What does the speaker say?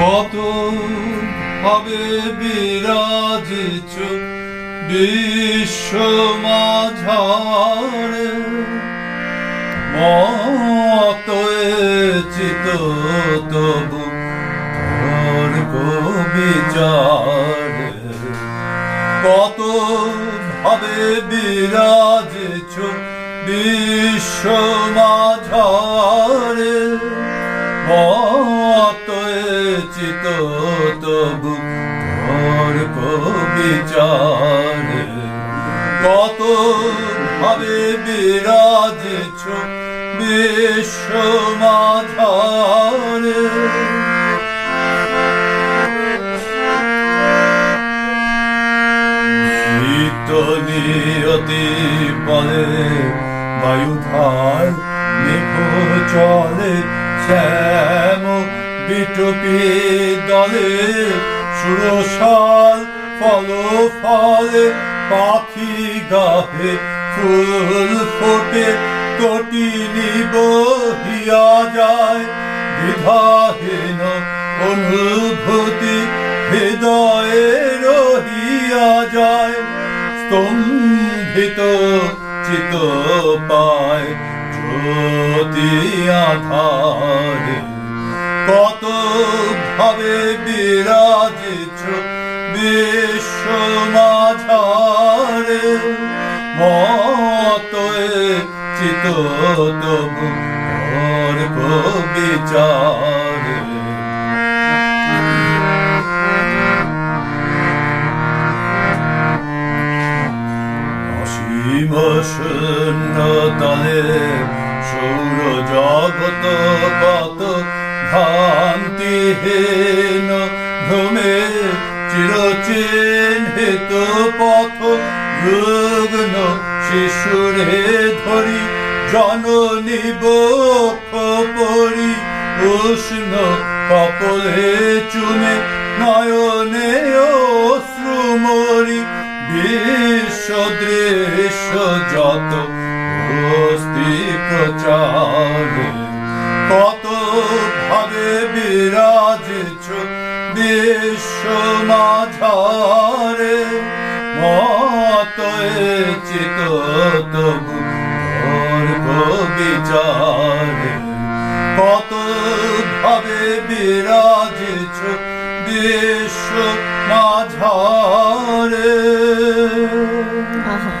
কত ভাবে বিরাজিছ বিশ্ব মাঝারে। মতয়ে চিত তবু কত ভাবে বিরাজিছ বিশ্ব মাঝারে। মতয়ে চিত তবু তোর বিচারে কত ভাবে বিরাজিছ বিশ্ব মাঝারে। নিয়তি বলে বায়ুধার নিভু চলে শ্যাম বিটপি দলে সুরসাল ফল ফলে পাখি গাহে ফুল ফোটে কটিনি বহিয়া যায় বিধাহীন অনুভূতি, হৃদয়ে রহিয়া যায়। স্তম্ভিত চিত পায় জ্যোতি আধারে। কত ভাবে বিরাজিছ বিশ্ব মাঝারে মতয়ে চিত তবু বিচারে অসীম শূন্য তলে সৌর জগত কত ভ্রান্তিহীন ভ্রমে চিরচিহ্নিত পথ, রুগ্ন শিশুরে ধরি, জননী বক্ষ পরি, উষ্ণ কপলে চুমে নয়নে অশ্রুমরি বিশ্ব দৃশ্য যত প্রচারে, কত বিরাজিছ বিশ্ব মাঝারে মতয়ে চিত তবু বিচারে কত ভাবে বিরাজিছ বিশ্ব মাঝারে